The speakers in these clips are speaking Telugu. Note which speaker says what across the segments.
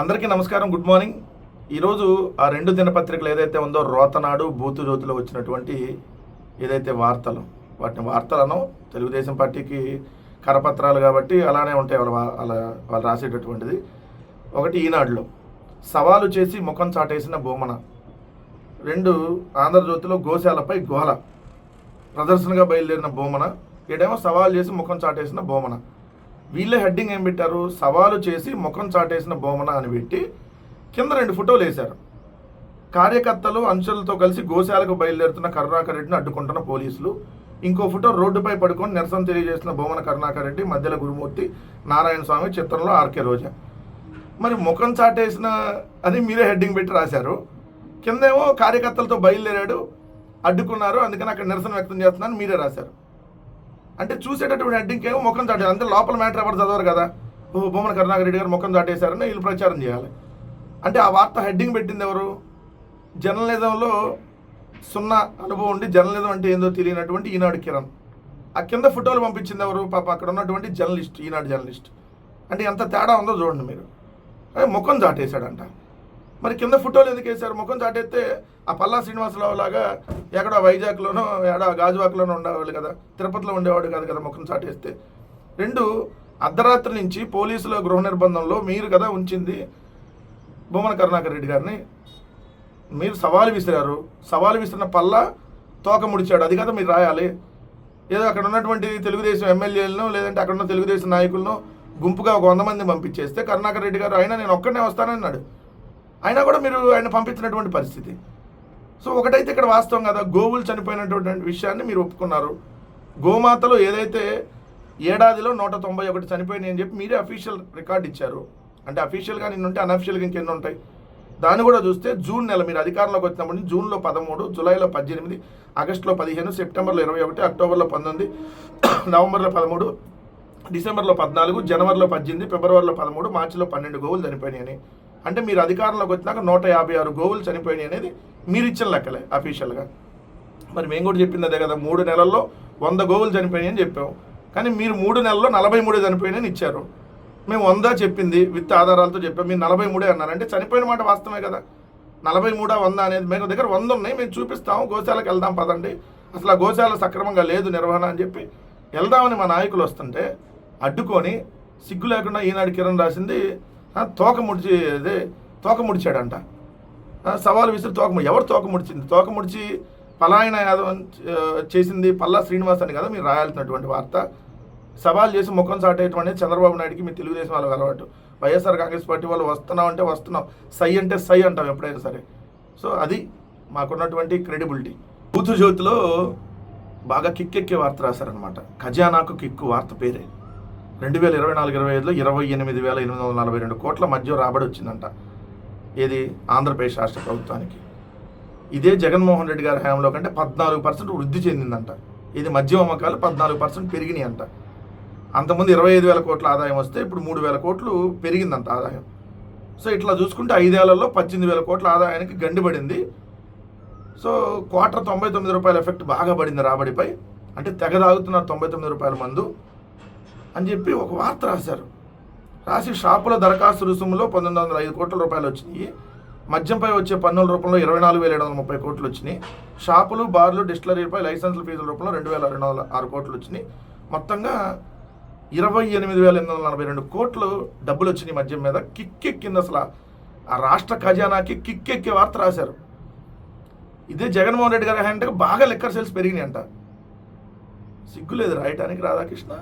Speaker 1: అందరికీ నమస్కారం గుడ్ మార్నింగ్. ఈరోజు ఆ రెండు దినపత్రికలు ఏదైతే ఉందో రోతనాడు బూతు జ్యోతిలో వచ్చినటువంటి ఏదైతే వార్తలు వాటిని వార్తలను తెలుగుదేశం పార్టీకి కరపత్రాలు కాబట్టి అలానే ఉంటాయి వాళ్ళ అలా వాళ్ళు రాసేటటువంటిది. ఒకటి ఈనాడులో సవాలు చేసి ముఖం చాటేసిన బొమ్మన రెండు ఆంధ్రజ్యోతిలో గోశాలపై గోల. ప్రదర్శనగా బయలుదేరిన బొమ్మన ఈడేమో సవాలు చేసి ముఖం చాటేసిన బొమ్మన వీళ్ళే హెడ్డింగ్ ఏం పెట్టారు? సవాలు చేసి ముఖం చాటేసిన బొమ్మన అని పెట్టి కింద రెండు ఫోటోలు వేశారు. కార్యకర్తలు అంచులతో కలిసి గోశాలకు బయలుదేరుతున్న కరుణాకర్ రెడ్డిని అడ్డుకుంటున్న పోలీసులు. ఇంకో ఫోటో రోడ్డుపై పడుకొని నిరసన తెలియజేసిన బొమ్మన కరుణాకర్ రెడ్డి మధ్యలో గురుమూర్తి నారాయణ స్వామి చిత్రంలో ఆర్కే రోజా. మరి ముఖం చాటేసిన అని మీరే హెడ్డింగ్ పెట్టి రాశారు. కిందేమో కార్యకర్తలతో బయలుదేరాడు అడ్డుకున్నారు. అందుకని అక్కడ నిరసన వ్యక్తం చేస్తున్నాను మీరే రాశారు. అంటే చూసేటటువంటి హెడ్డింగ్ ఏమో ముఖం దాటారు అంటే లోపల మ్యాటర్ ఎవరు చదవరు కదా. ఓ బొమ్మన కరుణాకర్ రెడ్డి గారు ముఖం దాటేశారని వీళ్ళు ప్రచారం చేయాలి. అంటే ఆ వార్త హెడ్డింగ్ పెట్టింది ఎవరు? జర్నలిజంలో సున్నా అనుభవం ఉండి జర్నలిజం అంటే ఏందో తెలియనటువంటి ఈనాడు కిరణ్. ఆ కింద ఫోటోలు పంపించింది ఎవరు? పాప అక్కడ ఉన్నటువంటి జర్నలిస్ట్ ఈనాడు జర్నలిస్ట్. అంటే ఎంత తేడా ఉందో చూడండి మీరు. అదే ముఖం దాటేశాడంట. మరి కింద ఫోటోలు ఎందుకు వేశారు? ముఖం చాటేస్తే ఆ పల్లా శ్రీనివాసరావు లాగా ఎక్కడో వైజాగ్లోనో ఎక్కడ గాజువాక్లోనో ఉండేవాళ్ళు కదా. తిరుపతిలో ఉండేవాడు కాదు కదా ముఖం చాటేస్తే. రెండు అర్ధరాత్రి నుంచి పోలీసుల గృహ నిర్బంధంలో మీరు కదా ఉంచింది భూమన కరుణాకర్ రెడ్డి గారిని. మీరు సవాలు విసిరారు. సవాలు విసిరిన పల్లా తోక ముడిచాడు. అది కదా మీరు రాయాలి. ఏదో అక్కడ ఉన్నటువంటి తెలుగుదేశం ఎమ్మెల్యేలను లేదంటే అక్కడ ఉన్న తెలుగుదేశం నాయకులను గుంపుగా ఒక వంద మంది పంపించేస్తే కరుణాకర్ రెడ్డి గారు అయినా నేను ఒక్కడనే వస్తానన్నాడు. అయినా కూడా మీరు ఆయన పంపించినటువంటి పరిస్థితి. సో ఒకటైతే ఇక్కడ వాస్తవం కదా గోవులు చనిపోయినటువంటి విషయాన్ని మీరు ఒప్పుకున్నారు. గోమాతలో ఏదైతే ఏడాదిలో నూట తొంభై ఒకటి చనిపోయినాయి అని చెప్పి మీరే అఫీషియల్ రికార్డ్ ఇచ్చారు. అంటే అఫీషియల్గా నిన్న ఉంటే అన్అఫీషియల్గా ఇంకెన్ని ఉంటాయి? దాన్ని కూడా చూస్తే జూన్ నెల మీరు అధికారంలోకి వచ్చినప్పటి నుంచి జూన్లో పదమూడు జూలైలో పద్దెనిమిది ఆగస్టులో పదిహేను సెప్టెంబర్లో ఇరవై ఒకటి అక్టోబర్లో పంతొమ్మిది నవంబర్లో పదమూడు డిసెంబర్లో పద్నాలుగు జనవరిలో పద్దెనిమిది ఫిబ్రవరిలో పదమూడు మార్చిలో పన్నెండు గోవులు చనిపోయినాయి అంటే మీరు అధికారంలోకి వచ్చినాక నూట యాభై ఆరు గోవులు చనిపోయినాయి అనేది మీరు ఇచ్చిన లెక్కలే అఫీషియల్గా మరి మేము కూడా చెప్పింది అదే కదా మూడు నెలల్లో వంద గోవులు చనిపోయినాయి అని చెప్పాం. కానీ మీరు మూడు నెలల్లో నలభై మూడు చనిపోయినాయని ఇచ్చారు. మేము వంద చెప్పింది విత్ ఆధారాలతో చెప్పాం మీరు నలభై మూడే అన్నారు. అంటే చనిపోయిన మాట వాస్తవమే కదా. నలభై మూడా వంద అనేది మేము దగ్గర వంద ఉన్నాయి మేము చూపిస్తాము గోశాలకు వెళ్దాం పదండి. అసలు ఆ గోశాల సక్రమంగా లేదు నిర్వహణ అని చెప్పి వెళ్దామని మా నాయకులు వస్తుంటే అడ్డుకొని సిగ్గు లేకుండా ఈనాడు కిరణ్ రాసింది తోక ముడిచి అదే తోక ముడిచాడంట. సవాలు విసిరి తోక ఎవరు తోక ముడిచింది? తోక ముడిచి పలాయన యాదవ్ చేసింది పల్లా శ్రీనివాస్ అని కదా మీరు రాయాల్సినటువంటి వార్త. సవాల్ చేసి ముఖం చాటేటువంటి చంద్రబాబు నాయుడికి మీ తెలుగుదేశం వాళ్ళకి అలవాటు. వైఎస్ఆర్ కాంగ్రెస్ పార్టీ వాళ్ళు వస్తున్నాం అంటే వస్తున్నాం సై అంటే సై అంటాం ఎప్పుడైనా సరే. సో అది మాకున్నటువంటి క్రెడిబిలిటీ. బూతు జ్యోతిలో బాగా కిక్కెక్కే వార్త రాశారనమాట ఖజానాకు కిక్కు వార్త పేరే. రెండు వేల ఇరవై నాలుగు ఇరవై ఐదులో ఇరవై ఎనిమిది వేల ఎనిమిది వందల నలభై రెండు కోట్ల మధ్య రాబడి వచ్చిందంట. ఇది ఆంధ్రప్రదేశ్ రాష్ట్ర ప్రభుత్వానికి. ఇదే జగన్మోహన్ రెడ్డి గారి హయాంలో కంటే పద్నాలుగు పర్సెంట్ వృద్ధి చెందిందంట. ఇది మద్యం అమ్మకాలు పద్నాలుగు పర్సెంట్ పెరిగినాయి అంట అంతకుముందు ఇరవై ఐదు వేల కోట్ల ఆదాయం వస్తే ఇప్పుడు మూడు వేల కోట్లు పెరిగిందంట ఆదాయం. సో ఇట్లా చూసుకుంటే ఐదేళ్ళలో పద్దెనిమిది వేల కోట్ల ఆదాయానికి గండిపడింది. సో క్వార్టర్ తొంభై తొమ్మిది రూపాయల ఎఫెక్ట్ బాగా పడింది రాబడిపై. అంటే తెగ తాగుతున్నారు తొంభై తొమ్మిది రూపాయల మందు. అని చెప్పి ఒక వార్త రాశారు. రాసి షాపుల దరఖాస్తు రుసుములో పంతొమ్మిది వందల ఐదు కోట్ల రూపాయలు వచ్చినాయి. మద్యంపై వచ్చే పన్నుల రూపంలో ఇరవై నాలుగు వేల ఏడు వందల ముప్పై కోట్లు వచ్చినాయి. షాపులు బార్లు డిస్టిలరీపై లైసెన్సుల ఫీజుల రూపంలో రెండు వేల రెండు వందల ఆరు కోట్లు వచ్చినాయి. మొత్తంగా ఇరవై ఎనిమిది వేల ఎనిమిది వందల నలభై రెండు కోట్లు డబ్బులు వచ్చినాయి మద్యం మీద. కిక్కెక్కింది అసలు. ఆ రాష్ట్ర ఖజానాకి కిక్కెక్కే వార్త రాశారు. ఇదే జగన్మోహన్ రెడ్డి గారి అంటే బాగా లెక్కర్ సేల్స్ పెరిగినాయి అంట సిగ్గులేదు రాయటానికి రాధాకృష్ణ.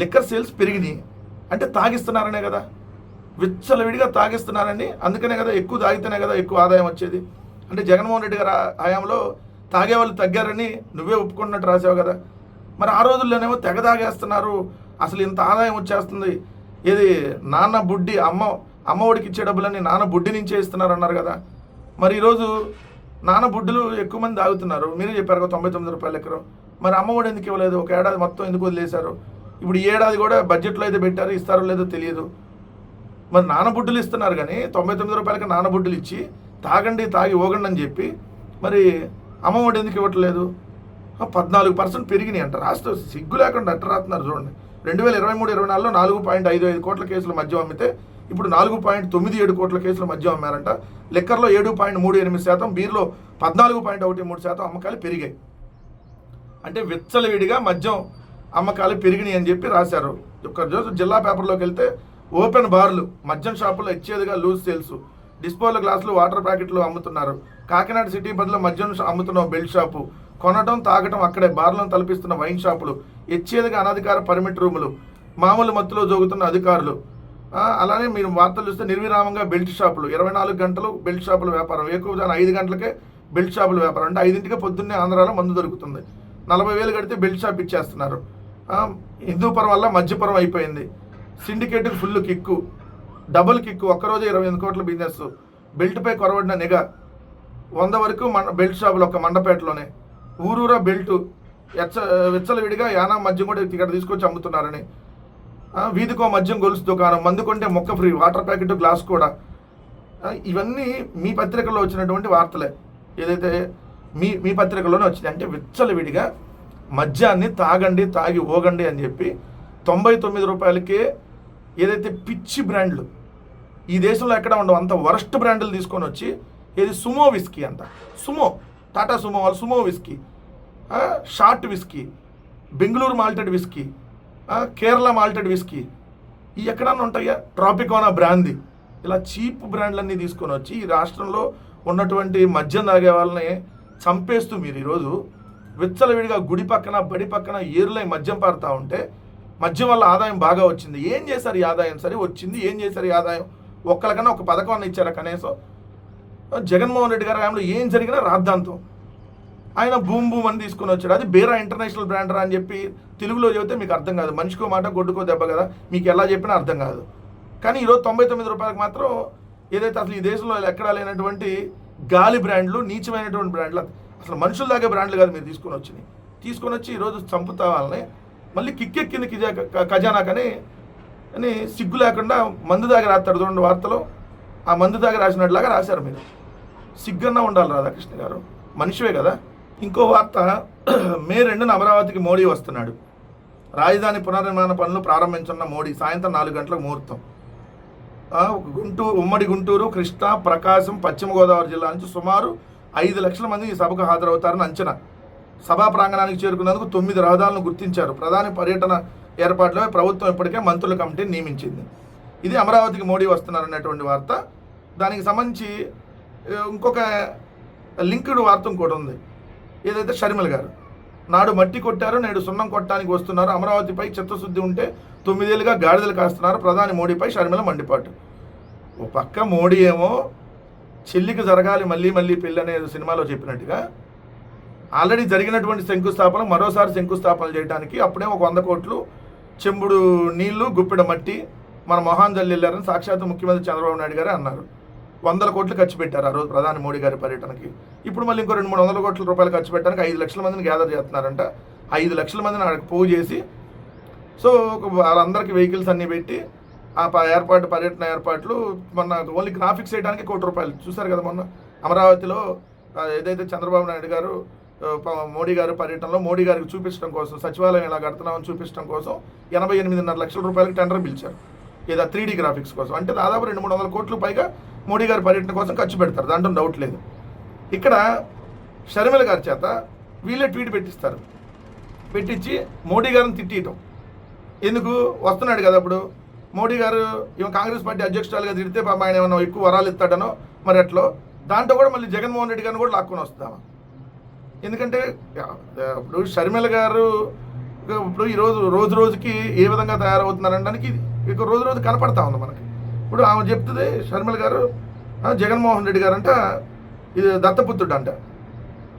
Speaker 1: లిక్కర్ సేల్స్ పెరిగినాయి అంటే తాగిస్తున్నారనే కదా. విచ్చలవిడిగా తాగిస్తున్నారని అందుకనే కదా ఎక్కువ తాగితేనే కదా ఎక్కువ ఆదాయం వచ్చేది. అంటే జగన్మోహన్ రెడ్డి గారు ఆ హయాంలో తాగేవాళ్ళు తగ్గారని నువ్వే ఒప్పుకున్నట్టు రాసావు కదా. మరి ఆ రోజుల్లోనేమో తెగ తాగేస్తున్నారు. అసలు ఇంత ఆదాయం వచ్చేస్తుంది. ఏది నాన్న బుడ్డి అమ్మ అమ్మ ఒడికి ఇచ్చే డబ్బులని నాన్న బుడ్డి నుంచే ఇస్తున్నారు అన్నారు కదా. మరి ఈరోజు నాన్న బుడ్డులు ఎక్కువ మంది తాగుతున్నారు. మీరే చెప్పారు కదా తొంభై తొమ్మిది రూపాయలు ఎక్కరు మరి అమ్మఒడి ఎందుకు ఇవ్వలేదు? ఒక ఏడాది మొత్తం ఎందుకు వదిలేశారు? ఇప్పుడు ఈ ఏడాది కూడా బడ్జెట్లో అయితే పెట్టారు ఇస్తారో లేదో తెలియదు. మరి నానబుడ్డులు ఇస్తున్నారు కానీ తొంభై తొమ్మిది రూపాయలకి నానబుడ్డులు ఇచ్చి తాగండి తాగి ఓగండి అని చెప్పి మరి అమ్మఒడి ఎందుకు ఇవ్వట్లేదు? పద్నాలుగు పర్సెంట్ పెరిగినాయి అంట. రాష్ట్ర సిగ్గు లేకుండా అట్ట రాస్తున్నారు చూడండి. రెండు వేల ఇరవై మూడు ఇరవై నాలుగులో నాలుగు పాయింట్ ఐదు ఐదు కోట్ల కేసులు మద్యం అమ్మితే ఇప్పుడు నాలుగు పాయింట్ తొమ్మిది ఏడు కోట్ల కేసులు మద్యం అమ్మారంట. లెక్కర్లో ఏడు పాయింట్ మూడు ఎనిమిది శాతం బీర్లో పద్నాలుగు పాయింట్ ఒకటి మూడు శాతం అమ్మకాలు పెరిగాయి. అంటే విచ్చలవిడిగా మద్యం అమ్మకాలు పెరిగినాయి అని చెప్పి రాశారు. ఒక రోజు జిల్లా పేపర్లోకి వెళ్తే ఓపెన్ బార్లు మద్యం షాపులో ఇచ్చేదిగా లూజ్ సేల్స్ డిస్పోల గ్లాసులు వాటర్ ప్యాకెట్లు అమ్ముతున్నారు. కాకినాడ సిటీ బదులు మద్యం అమ్ముతున్నాం అమ్ముతున్న బెల్ట్ షాపు. కొనటం తాగటం అక్కడే బార్లను తలపిస్తున్న వైన్ షాపులు. ఇచ్చేదిగా అనధికార పర్మిట్ రూములు. మామూలు మత్తులో జోగుతున్న అధికారులు. అలానే మీరు వార్తలు చూస్తే నిర్విరామంగా బెల్ట్ షాపులు. ఇరవై నాలుగు గంటలు బెల్ట్ షాపుల వ్యాపారం. ఎక్కువ ఐదు గంటలకే బెల్ట్ షాపుల వ్యాపారం. అంటే ఐదింటికే పొద్దున్నే ఆంధ్రాలో మందు దొరుకుతుంది. నలభై వేలు కడితే బెల్ట్ షాప్ ఇచ్చేస్తున్నారు. హిందూపురం వల్ల మధ్యపురం అయిపోయింది. సిండికేట్కి ఫుల్ కిక్కు. Double kick. ఒక్కరోజు ఇరవై ఎనిమిది కోట్ల బిజినెస్. బెల్ట్పై కొరవడిన నిఘా. వంద వరకు మన బెల్ట్ షాపులు ఒక మండపేటలోనే. ఊరూరా బెల్ట్. ఎచ్చ విచ్చలవిడిగా యానా మద్యం కూడా ఇక్కడ తీసుకొచ్చి అమ్ముతున్నారని. వీధికో మద్యం గొలుసు దుకాణం. మందు కొంటే మొక్క ఫ్రీ. వాటర్ ప్యాకెట్ గ్లాస్ కూడా. ఇవన్నీ మీ పత్రికల్లో వచ్చినటువంటి వార్తలే. ఏదైతే మీ మీ పత్రికలోనే వచ్చినాయి. అంటే విచ్చలవిడిగా మద్యాన్ని తాగండి తాగి ఓగండి అని చెప్పి తొంభై తొమ్మిది రూపాయలకే ఏదైతే పిచ్చి బ్రాండ్లు ఈ దేశంలో ఎక్కడ ఉండవు అంత వరస్ట్ బ్రాండ్లు తీసుకొని వచ్చి ఇది సుమో విస్కీ అంట. సుమో టాటా సుమో వాళ్ళు Sumo whisky short whisky Bengaluru malted whisky Kerala malted whisky ఈ ఎక్కడన్నా ఉంటాయా? ట్రాపికోనా బ్రాంది. ఇలా చీప్ బ్రాండ్లన్నీ తీసుకొని వచ్చి ఈ రాష్ట్రంలో ఉన్నటువంటి మద్యం తాగే వాళ్ళని చంపేస్తూ మీరు ఈరోజు విచ్చలవిడిగా గుడి పక్కన బడి పక్కన ఏరులై మద్యం పారుతా ఉంటే మద్యం వల్ల ఆదాయం బాగా వచ్చింది. ఏం చేశారు ఈ ఆదాయం? సరే వచ్చింది. ఏం చేశారు ఈ ఆదాయం? ఒక్కరికన్నా ఒక పథకాన్ని ఇచ్చారా కనీసం? జగన్మోహన్ రెడ్డి గారి హయాంలో ఏం జరిగినా రాద్దాంతం. ఆయన భూమి భూమి అని తీసుకుని వచ్చాడు. అది బేరా ఇంటర్నేషనల్ బ్రాండ్ రా అని చెప్పి తెలుగులో చెబితే మీకు అర్థం కాదు. మనిషికో మాట గొడ్డుకో దెబ్బ కదా మీకు ఎలా చెప్పినా అర్థం కాదు. కానీ ఈరోజు తొంభై తొమ్మిది రూపాయలకు మాత్రం ఏదైతే అసలు ఈ దేశంలో ఎక్కడా లేనటువంటి గాలి బ్రాండ్లు నీచమైనటువంటి బ్రాండ్లు అసలు మనుషుల దాకా బ్రాండ్లు కాదు మీరు తీసుకొని వచ్చి తీసుకొని వచ్చి ఈరోజు చంపుతా వాళ్ళని మళ్ళీ కిక్కెక్కింది కిజా ఖజానా ఖజానాకని అని సిగ్గు లేకుండా మందు దాకా రాస్తాడు చూడండి వార్తలో. ఆ మందు దాకా రాసినట్లాగా రాశారు మీరు. సిగ్గన్నా ఉండాలి రాధాకృష్ణ గారు. మనిషివే కదా. ఇంకో వార్త మే రెండున అమరావతికి మోడీ వస్తున్నాడు. రాజధాని పునర్నిర్మాణ పనులు ప్రారంభించున్న మోడీ సాయంత్రం నాలుగు గంటలకు ముహూర్తం. గుంటూరు ఉమ్మడి గుంటూరు కృష్ణా ప్రకాశం పశ్చిమ గోదావరి జిల్లా నుంచి సుమారు ఐదు లక్షల మంది ఈ సభకు హాజరవుతారని అంచనా. సభా ప్రాంగణానికి చేరుకున్నందుకు తొమ్మిది రహదారులను గుర్తించారు. ప్రధాని పర్యటన ఏర్పాట్లపై ప్రభుత్వం ఇప్పటికే మంత్రుల కమిటీని నియమించింది. ఇది అమరావతికి మోడీ వస్తున్నారనేటువంటి వార్త. దానికి సంబంధించి ఇంకొక లింక్డ్ వార్త ఇంకోటి ఉంది. ఏదైతే షర్మిల గారు నాడు మట్టి కొట్టారు నేడు సున్నం కొట్టడానికి వస్తున్నారు. అమరావతిపై చిత్తశుద్ధి ఉంటే తొమ్మిదేళ్ళుగా గాడిదలు కాస్తున్నారు ప్రధాని మోడీపై షర్మిల మండిపాటు. ఓ పక్క మోడీ ఏమో చెల్లికి జరగాలి మళ్ళీ మళ్ళీ పెళ్ళి అనే సినిమాలో చెప్పినట్టుగా ఆల్రెడీ జరిగినటువంటి శంకుస్థాపన మరోసారి శంకుస్థాపన చేయడానికి అప్పుడే ఒక వంద కోట్లు చెంబుడు నీళ్ళు గుప్పెడ మట్టి మన మొహాన్ జల్లెళ్ళారని సాక్షాత్ ముఖ్యమంత్రి చంద్రబాబు నాయుడు గారే అన్నారు. వందల కోట్లు ఖర్చు పెట్టారు ఆ రోజు ప్రధాని మోడీ గారి పర్యటనకి. ఇప్పుడు మళ్ళీ ఇంకో రెండు మూడు వందల కోట్ల రూపాయలు ఖర్చు పెట్టడానికి ఐదు లక్షల మందిని గ్యాదర్ చేస్తున్నారంట. ఐదు లక్షల మందిని అక్కడికి పోగు చేసి సో ఒక వాళ్ళందరికీ వెహికల్స్ అన్నీ పెట్టి ఆ ప- ఏర్పాటు పర్యటన ఏర్పాట్లు మొన్న ఓన్లీ గ్రాఫిక్స్ వేయడానికి కోటి రూపాయలు. చూశారు కదా మొన్న? అమరావతిలో ఏదైతే చంద్రబాబు నాయుడు గారు మోడీ గారు పర్యటనలో మోడీ గారికి చూపించడం కోసం సచివాలయం ఇలా కడుతున్నామని చూపించడం కోసం ఎనభై ఎనిమిదిన్నర లక్షల రూపాయలకి టెండర్ పిలిచారు. ఏదో త్రీ డీ గ్రాఫిక్స్ కోసం. అంటే దాదాపు రెండు మూడు వందల కోట్లు పైగా మోడీ గారి పర్యటన కోసం ఖర్చు పెడతారు. దాంట్లో డౌట్ లేదు. ఇక్కడ షర్మిల గారి చేత వీళ్ళే ట్వీట్ పెట్టిస్తారు. పెట్టించి మోడీ గారిని తిట్టియటం. ఎందుకు? వస్తున్నాడు కదా అప్పుడు. మోడీ గారు ఈమె కాంగ్రెస్ పార్టీ అధ్యక్షురాలుగా తిడితే పాపం ఆయన ఏమన్నా ఎక్కువ వరాలు ఇస్తాడనో మరి ఎట్లో? దాంట్లో కూడా మళ్ళీ జగన్మోహన్ రెడ్డి గారిని కూడా లాక్కొని వస్తామా? ఎందుకంటే ఇప్పుడు షర్మిల గారు ఇప్పుడు ఈరోజు రోజు రోజుకి ఏ విధంగా తయారవుతున్నారనడానికి ఇక రోజు రోజు కనపడతా ఉంది మనకి. ఇప్పుడు ఆమె చెప్తుంది షర్మిల గారు జగన్మోహన్ రెడ్డి గారు అంట ఇది దత్తపుత్రుడు అంట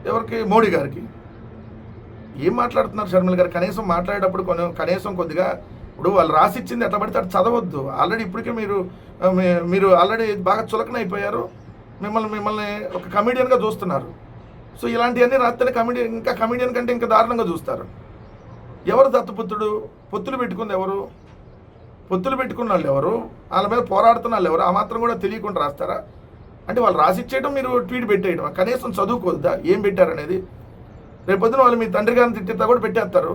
Speaker 1: ఎవరికి? మోడీ గారికి. ఏం మాట్లాడుతున్నారు షర్మిల గారు? కనీసం మాట్లాడేటప్పుడు కొన్ని కనీసం కొద్దిగా ఇప్పుడు వాళ్ళు రాసిచ్చింది ఎట్లా పడితే అటు చదవద్దు. ఆల్రెడీ ఇప్పటికే మీరు మీరు ఆల్రెడీ బాగా చులకన అయిపోయారు. మిమ్మల్ని మిమ్మల్ని ఒక కమెడియన్గా చూస్తున్నారు. సో ఇలాంటివన్నీ రాస్తేనే కమెడియన్ ఇంకా కమెడియన్ కంటే ఇంకా దారుణంగా చూస్తారు. ఎవరు దత్తపుత్రుడు పొత్తులు పెట్టుకుంది ఎవరు? పొత్తులు పెట్టుకున్న వాళ్ళు ఎవరు? వాళ్ళ మీద పోరాడుతున్న వాళ్ళు ఎవరు? ఆ మాత్రం కూడా తెలియకుండా రాస్తారా? అంటే వాళ్ళు రాసిచ్చేయడం మీరు ట్వీట్ పెట్టేయడం కనీసం చదువుకోవద్దా ఏం పెట్టారనేది? రేపొద్దున వాళ్ళు మీ తండ్రి గారిని తిట్టిస్తా కూడా పెట్టేస్తారు.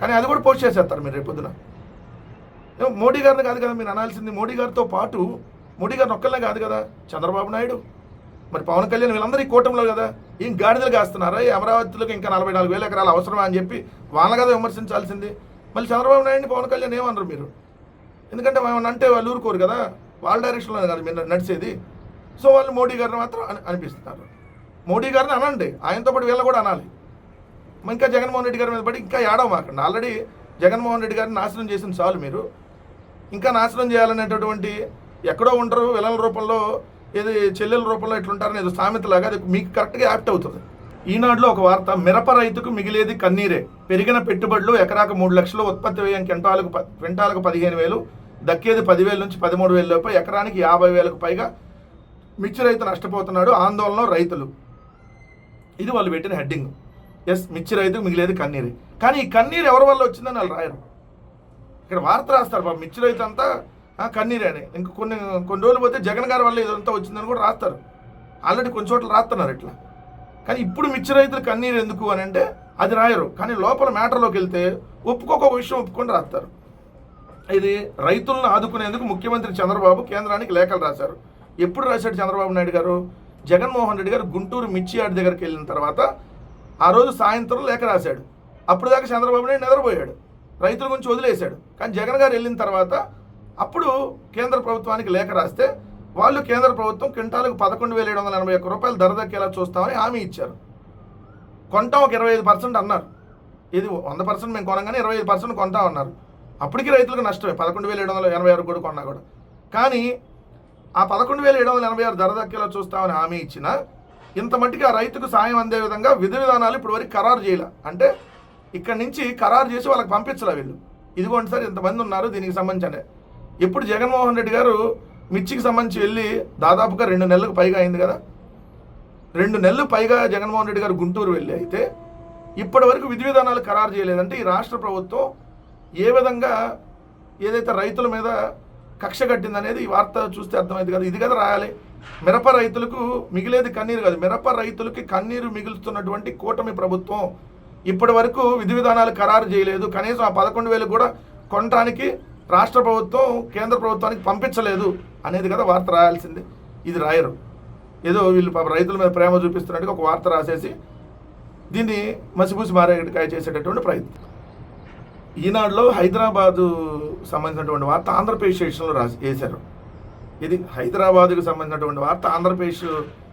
Speaker 1: కానీ అది కూడా పోస్ట్ చేసేస్తారు మీరు రేపొద్దున మోడీ గారిని కాదు కదా మీరు అనాల్సింది. మోడీ గారితో పాటు మోడీ గారిని ఒక్కళ్ళే కాదు కదా చంద్రబాబు నాయుడు. మరి పవన్ కళ్యాణ్ వీళ్ళందరూ ఈ కూటమిలో కదా ఏం గాడిదలు కాస్తున్నారా ఈ అమరావతిలోకి ఇంకా నలభై నాలుగు వేల ఎకరాలు అవసరమా అని చెప్పి వాళ్ళ కదా విమర్శించాల్సింది. మళ్ళీ చంద్రబాబు నాయుడిని పవన్ కళ్యాణ్ ఏమన్నారు మీరు? ఎందుకంటే మనం అంటే వాళ్ళు ఊరుకోరు కదా వాళ్ళ డైరెక్షన్లో కదా మీరు నడిచేది. సో వాళ్ళు మోడీ గారిని మాత్రం అని అనిపిస్తున్నారు. మోడీ గారిని అనండి. ఆయనతో పాటు వీళ్ళని కూడా అనాలి. ఇంకా జగన్మోహన్ రెడ్డి గారి మీద పడి ఇంకా ఏడవ మాకండి ఆల్రెడీ జగన్మోహన్ రెడ్డి గారిని నాశనం చేసిన చాలు మీరు. ఇంకా నాశనం చేయాలనేటటువంటి ఎక్కడో ఉంటారు విలల రూపంలో ఏది చెల్లెల రూపంలో ఇట్లుంటారని ఏదో సామెతలాగా అది మీకు కరెక్ట్గా యాప్ట్ అవుతుంది. ఈనాడులో ఒక వార్త మిరప రైతుకు మిగిలేది కన్నీరే. పెరిగిన పెట్టుబడులు ఎకరాకు మూడు లక్షలు ఉత్పత్తి వ్యయం క్వింటాలకు క్వింటాలకు పదిహేను వేలు దక్కేది పదివేల నుంచి పదమూడు వేల లోపు ఎకరానికి యాభై వేలకు పైగా మిర్చి రైతు నష్టపోతున్నాడు ఆందోళన రైతులు. ఇది వాళ్ళు పెట్టిన హెడ్డింగ్. ఎస్ మిర్చి రైతుకు మిగిలేది కన్నీరే. కానీ ఈ కన్నీరు ఎవరి వల్ల వచ్చిందని వాళ్ళు రాయరు. ఇక్కడ వార్త రాస్తారు బాబు. మిర్చి రైతు అంతా కన్నీరే అని. ఇంక కొన్ని కొన్ని రోజులు పోతే జగన్ గారి వల్ల ఇదంతా వచ్చిందని కూడా రాస్తారు. ఆల్రెడీ కొన్ని చోట్ల రాస్తున్నారు ఇట్లా. కానీ ఇప్పుడు మిర్చి రైతులు కన్నీరు ఎందుకు అని అంటే అది రాయరు. కానీ లోపల మ్యాటర్లోకి వెళ్తే ఒప్పుకోక విషయం ఒప్పుకొని రాస్తారు. ఇది రైతులను ఆదుకునేందుకు ముఖ్యమంత్రి చంద్రబాబు కేంద్రానికి లేఖలు రాశారు. ఎప్పుడు రాశాడు చంద్రబాబు నాయుడు గారు? జగన్మోహన్ రెడ్డి గారు గుంటూరు మిర్చి యార్డ్ దగ్గరికి వెళ్ళిన తర్వాత ఆ రోజు సాయంత్రం లేఖ రాశాడు. అప్పుడు దాకా చంద్రబాబు నాయుడు నిద్రపోయాడు. రైతుల గురించి వదిలేశాడు. కానీ జగన్ గారు వెళ్ళిన తర్వాత అప్పుడు కేంద్ర ప్రభుత్వానికి లేఖ రాస్తే వాళ్ళు కేంద్ర ప్రభుత్వం క్వింటాలకు పదకొండు వేల ఏడు వందల ఎనభై ఒక్క రూపాయలు ధర దక్కేలా చూస్తామని హామీ ఇచ్చారు. కొంటాం ఒక ఇరవై ఐదు పర్సెంట్ అన్నారు. ఇది వంద పర్సెంట్ మేము కొనగానే ఇరవై ఐదు పర్సెంట్ కొంటాం అన్నారు. అప్పటికి రైతులకు నష్టమే. పదకొండు వేల ఏడు వందల ఎనభై ఆరు కూడా కొన్నా కూడా. కానీ ఆ పదకొండు వేల ఏడు వందల ఎనభై ఆరు ధర దక్కేలా చూస్తామని హామీ ఇచ్చిన ఇంత మట్టికి ఆ రైతుకు సాయం అందే విధంగా విధి విధానాలు ఇప్పుడు వరకు ఖరారు చేయలే. అంటే ఇక్కడ నుంచి ఖరారు చేసి వాళ్ళకి పంపించలే వీళ్ళు. ఇదిగోండి సార్ ఇంతమంది ఉన్నారు దీనికి సంబంధించి ఎప్పుడు జగన్మోహన్ రెడ్డి గారు మిర్చికి సంబంధించి వెళ్ళి దాదాపుగా రెండు నెలలకు పైగా అయింది కదా. రెండు నెలలు పైగా జగన్మోహన్ రెడ్డి గారు గుంటూరు వెళ్ళి అయితే ఇప్పటి వరకు విధి విధానాలు ఖరారు చేయలేదంటే ఈ రాష్ట్ర ప్రభుత్వం ఏ విధంగా ఏదైతే రైతుల మీద కక్ష కట్టిందనేది ఈ వార్త చూస్తే అర్థమైంది కదా. ఇది కదా రాయాలి. మిరప రైతులకు మిగిలేది కన్నీరు కాదు. మిరప రైతులకి కన్నీరు మిగులుతున్నటువంటి కూటమి ప్రభుత్వం ఇప్పటి వరకు విధి విధానాలు ఖరారు చేయలేదు. కనీసం ఆ పదకొండు వేలు కూడా కొనడానికి రాష్ట్ర ప్రభుత్వం కేంద్ర ప్రభుత్వానికి పంపించలేదు అనేది కదా వార్త రాయాల్సింది. ఇది రాయరు. ఏదో వీళ్ళు పాప రైతుల మీద ప్రేమ చూపిస్తున్నట్టుగా ఒక వార్త రాసేసి దీన్ని మసిపూసి మారేకాయ చేసేటటువంటి ప్రయత్నం. ఈనాడులో హైదరాబాదు సంబంధించినటువంటి వార్త ఆంధ్రప్రదేశ్ ఎడిషన్లో రాసి వేశారు. ఇది హైదరాబాదుకు సంబంధించినటువంటి వార్త ఆంధ్రప్రదేశ్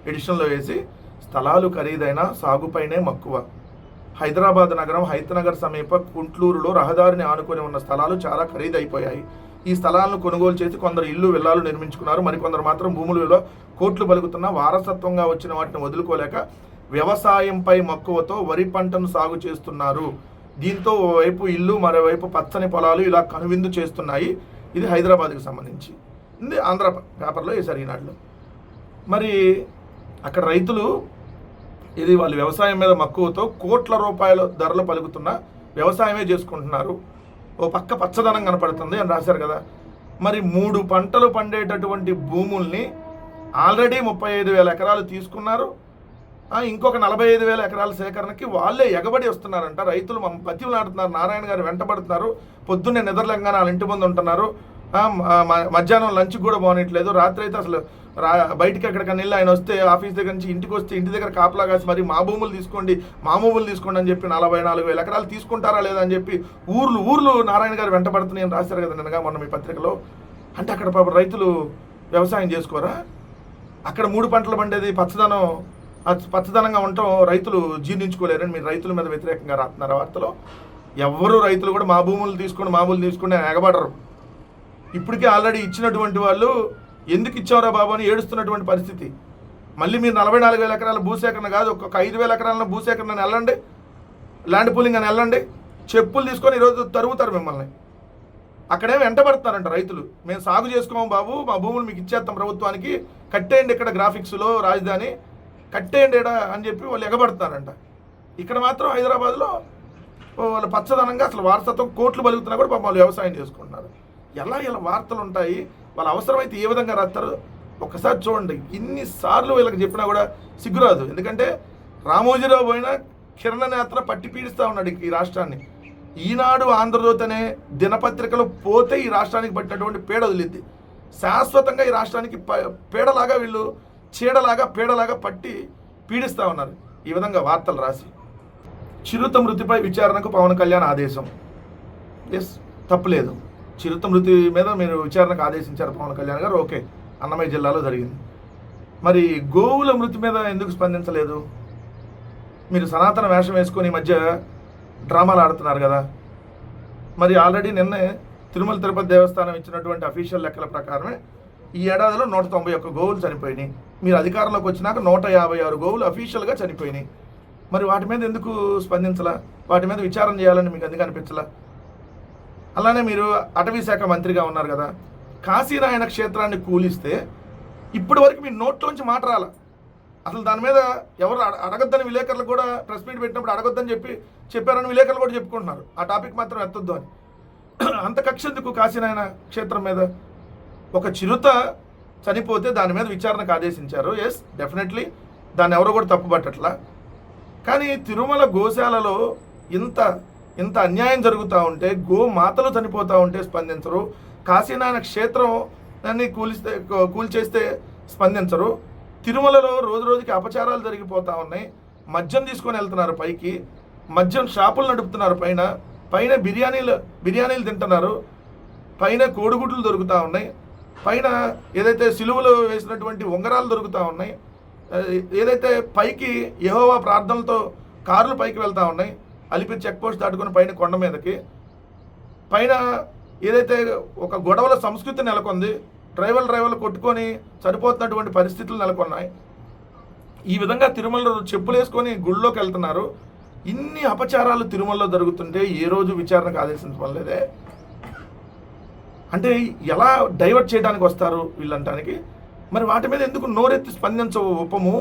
Speaker 1: ఎడిషన్లో వేసి స్థలాలు ఖరీదైన సాగుపైనే మక్కువ. హైదరాబాద్ నగరం హైతనగర్ సమీప కుంట్లూరులో రహదారిని ఆనుకొని ఉన్న స్థలాలు చాలా ఖరీదైపోయాయి. ఈ స్థలాలను కొనుగోలు చేసి కొందరు ఇల్లు విల్లాలు నిర్మించుకున్నారు. మరికొందరు మాత్రం భూముల విలువ కోట్లు పలుకుతున్న వారసత్వంగా వచ్చిన వాటిని వదులుకోలేక వ్యవసాయంపై మక్కువతో వరి పంటను సాగు చేస్తున్నారు. దీంతో ఓవైపు ఇల్లు మరోవైపు పచ్చని పొలాలు ఇలా కనువిందు చేస్తున్నాయి. ఇది హైదరాబాద్కి సంబంధించి. ఇది ఆంధ్ర పేపర్లో వేశారు ఈనాడులో. మరి అక్కడ రైతులు ఇది వాళ్ళు వ్యవసాయం మీద మక్కువతో కోట్ల రూపాయల ధరలు పలుకుతున్న వ్యవసాయమే చేసుకుంటున్నారు. ఓ పక్క పచ్చదనం కనపడుతుంది అని రాశారు కదా. మరి మూడు పంటలు పండేటటువంటి భూముల్ని ఆల్రెడీ ముప్పై ఐదు వేల ఎకరాలు తీసుకున్నారు. ఇంకొక నలభై ఐదు వేల ఎకరాల సేకరణకి వాళ్ళే ఎగబడి వస్తున్నారంట. రైతులు మమ్మ బతిలాడుతున్నారు నారాయణ గారు వెంటబడుతున్నారు. పొద్దున్నే నిద్రలంగానే వాళ్ళ ఇంటి ముందు ఉంటున్నారు. మధ్యాహ్నం లంచ్ కూడా బాగునట్లేదు రాత్రి అయితే అసలు బయటికి ఎక్కడికైనా వెళ్ళి ఆయన వస్తే ఆఫీస్ దగ్గర నుంచి ఇంటికి వస్తే ఇంటి దగ్గర కాపలా కాసి మరి మా భూములు తీసుకోండి మా భూములు తీసుకోండి అని చెప్పి నలభై నాలుగు వేల ఎకరాలు తీసుకుంటారా లేదా అని చెప్పి ఊర్లు ఊర్లు నారాయణ గారు వెంటబడుతున్నాయని రాశారు కదా నిన్నగా మొన్న మీ పత్రికలో. అంటే అక్కడ పాపం రైతులు వ్యవసాయం చేసుకోరా? అక్కడ మూడు పంటలు పండేది పచ్చదనం పచ్చదనంగా ఉండటం రైతులు జీర్ణించుకోలేరని మీరు రైతుల మీద వ్యతిరేకంగా రాస్తున్నారు వార్తలో. ఎవ్వరూ రైతులు కూడా మా భూములు తీసుకొని మా భూములు తీసుకొని ఎగబడరు. ఇప్పటికే ఆల్రెడీ ఇచ్చినటువంటి వాళ్ళు ఎందుకు ఇచ్చావురా బాబు అని ఏడుస్తున్నటువంటి పరిస్థితి? మళ్ళీ మీరు నలభై నాలుగు వేల ఎకరాల భూసేకరణ కాదు ఒక్కొక్క ఐదు వేల ఎకరాల భూసేకరణ వెళ్ళండి ల్యాండ్ పూలింగ్ అని వెళ్ళండి చెప్పులు తీసుకొని ఈరోజు తరుగుతారు మిమ్మల్ని. అక్కడేమి వెంటబడుతున్నారంట రైతులు. మేము సాగు చేసుకోము బాబు మా భూములు మీకు ఇచ్చేస్తాం ప్రభుత్వానికి కట్టేయండి ఇక్కడ గ్రాఫిక్స్లో రాజధాని కట్టేయండి ఈడ అని చెప్పి వాళ్ళు ఎగబడతారంట. ఇక్కడ మాత్రం హైదరాబాద్లో వాళ్ళు పచ్చదనంగా అసలు వారసత్వం కోట్లు బలుగుతున్నా కూడా పాపం వాళ్ళు వ్యవసాయం చేసుకుంటున్నారు. ఎలా ఇలా వార్తలు ఉంటాయి వాళ్ళ అవసరమైతే ఏ విధంగా రాస్తారు ఒకసారి చూడండి. ఇన్నిసార్లు వీళ్ళకి చెప్పినా కూడా సిగ్గురాదు ఎందుకంటే రామోజీరావు పోయినా కిరణ నేత్ర పట్టి పీడిస్తూ ఉన్నాడు ఈ రాష్ట్రాన్ని. ఈనాడు ఆంధ్రజ్యోతి అనే దినపత్రికలు పోతే ఈ రాష్ట్రానికి పట్టినటువంటి పీడ వదిలిద్ది. శాశ్వతంగా ఈ రాష్ట్రానికి ప- వీళ్ళు చీడలాగా పేడలాగా పట్టి పీడిస్తూ ఉన్నారు. ఈ విధంగా వార్తలు రాసి. చిరుత మృతిపై విచారణకు పవన్ కళ్యాణ్ ఆదేశం. ఎస్ తప్పులేదు చిరుత మృతి మీద మీరు విచారణకు ఆదేశించారు పవన్ కళ్యాణ్ గారు. ఓకే అన్నమయ్య జిల్లాలో జరిగింది. మరి గోవుల మృతి మీద ఎందుకు స్పందించలేదు? మీరు సనాతన వేషం వేసుకొని ఈ మధ్య డ్రామాలు ఆడుతున్నారు కదా. మరి ఆల్రెడీ నిన్నే తిరుమల తిరుపతి దేవస్థానం ఇచ్చినటువంటి అఫీషియల్ లెక్కల ప్రకారమే ఈ ఏడాదిలో నూట తొంభై ఒక్క గోవులు చనిపోయినాయి. మీరు అధికారంలోకి వచ్చినాక నూట యాభై ఆరు గోవులు అఫీషియల్గా చనిపోయినాయి. మరి వాటి మీద ఎందుకు స్పందించలా? వాటి మీద విచారం చేయాలని మీకు ఎందుకు అనిపించలా? అలానే మీరు అటవీ శాఖ మంత్రిగా ఉన్నారు కదా కాశీరాయణ క్షేత్రాన్ని కూలిస్తే ఇప్పటి వరకు మీ నోట్లోంచి మాట రాల. అసలు దాని మీద ఎవరు అడ- విలేకరులు కూడా ప్రెస్ మీట్ పెట్టినప్పుడు అడగొద్దని చెప్పి చెప్పారని విలేకరులు కూడా చెప్పుకుంటున్నారు. ఆ టాపిక్ మాత్రం ఎత్తొద్దు అని. అంత కక్ష ఎందుకు కాశీనాయన క్షేత్రం మీద? ఒక చిరుత చనిపోతే దాని మీద విచారణకు ఆదేశించారు. ఎస్ డెఫినెట్లీ దాన్ని ఎవరో కూడా తప్పుపట్టట్లా. కానీ తిరుమల గోశాలలో ఇంత ఇంత అన్యాయం జరుగుతూ ఉంటే గో మాతలు చనిపోతూ ఉంటే స్పందించరు. కాశీనాయన క్షేత్రం దాన్ని కూలిస్తే కూల్చేస్తే స్పందించరు. తిరుమలలో రోజు రోజుకి అపచారాలు జరిగిపోతూ ఉన్నాయి. మద్యం తీసుకొని వెళ్తున్నారు పైకి. మద్యం షాపులు నడుపుతున్నారు పైన. పైన బిర్యానీలు బిర్యానీలు తింటున్నారు. పైన కోడిగుడ్లు దొరుకుతూ ఉన్నాయి. పైన ఏదైతే సిలువలు వేసినటువంటి ఉంగరాలు దొరుకుతూ ఉన్నాయి. ఏదైతే పైకి యహోవా ప్రార్థనలతో కార్లు పైకి వెళ్తూ ఉన్నాయి. అలిపిరి చెక్ పోస్ట్ దాటుకుని పైన కొండ మీదకి. పైన ఏదైతే ఒక గొడవల సంస్కృతి నెలకొంది డ్రైవర్ డ్రైవర్లు కొట్టుకొని చనిపోతున్నటువంటి పరిస్థితులు నెలకొన్నాయి. ఈ విధంగా తిరుమలలో చెప్పులు వేసుకొని గుళ్ళోకి వెళ్తున్నారు. ఇన్ని అపచారాలు తిరుమలలో జరుగుతుంటే ఏ రోజు విచారణకు ఆదేశించబడలేదే అంటే ఎలా డైవర్ట్ చేయడానికి వస్తారు వీళ్ళంటానికి? మరి వాటి మీద ఎందుకు నోరెత్తి స్పందించవు ఉపము